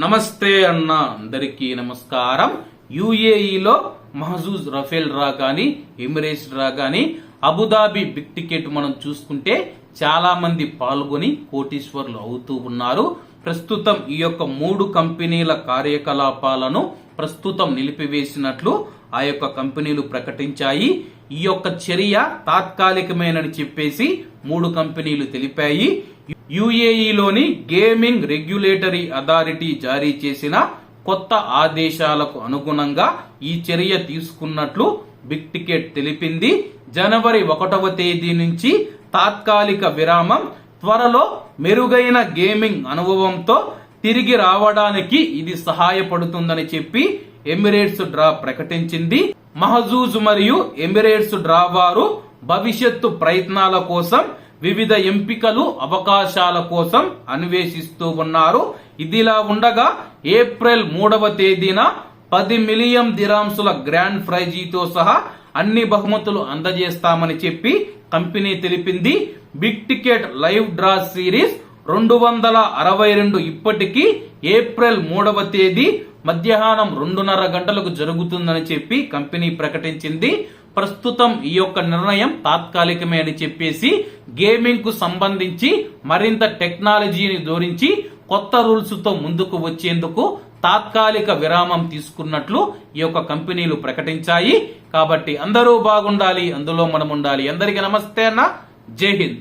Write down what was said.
నమస్తే అన్న అందరికీ నమస్కారం. యుఏఈలో మహజూజ్ రఫేల్ రా కానీ ఎమిరేట్స్ రా కానీ అబుదాబి బిగ్ టికెట్ మనం చూసుకుంటే చాలా మంది పాల్గొని కోటీశ్వర్లు అవుతూ ఉన్నారు. ప్రస్తుతం ఈ యొక్క మూడు కంపెనీల కార్యకలాపాలను ప్రస్తుతం నిలిపివేసినట్లు ఆ యొక్క కంపెనీలు ప్రకటించాయి. ఈ యొక్క చర్య తాత్కాలికమేనని చెప్పేసి మూడు కంపెనీలు తెలిపాయి. యుఏఈలోని గేమింగ్ రెగ్యులేటరీ అథారిటీ జారీ చేసిన కొత్త ఆదేశాలకు అనుగుణంగా ఈ చర్య తీసుకున్నట్లు బిగ్ టికెట్ తెలిపింది. జనవరి ఒకటవ తేదీ నుంచి తాత్కాలిక విరామం త్వరలో మెరుగైన గేమింగ్ అనుభవంతో తిరిగి రావడానికి ఇది సహాయపడుతుందని చెప్పి ఎమిరేట్స్ డ్రా ప్రకటించింది. మహజూజ్ మరియు ఎమిరేట్స్ డ్రా వారు భవిష్యత్తు ప్రయత్నాల కోసం వివిధ ఎంపికలు అవకాశాల కోసం అన్వేషిస్తూ ఉన్నారు. ఇదిలా ఉండగా ఏప్రిల్ మూడవ తేదీన పది మిలియన్ దిరాంసుల గ్రాండ్ ప్రైజీతో సహా అన్ని బహుమతులు అందజేస్తామని చెప్పి కంపెనీ తెలిపింది. Big Ticket live draw series రెండు వందల అరవై రెండు ఇప్పటికీ ఏప్రిల్ మూడవ తేదీ మధ్యాహ్నం రెండున్నర గంటలకు జరుగుతుందని చెప్పి కంపెనీ ప్రకటించింది. ప్రస్తుతం ఈ యొక్క నిర్ణయం తాత్కాలికమే అని చెప్పేసి గేమింగ్కు సంబంధించి మరింత టెక్నాలజీని జోడించి కొత్త రూల్స్తో ముందుకు వచ్చేందుకు తాత్కాలిక విరామం తీసుకున్నట్లు ఈ యొక్క కంపెనీలు ప్రకటించాయి. కాబట్టి అందరూ బాగుండాలి అందులో మనం ఉండాలి అందరికీ నమస్తే అన్న. జై హింద్.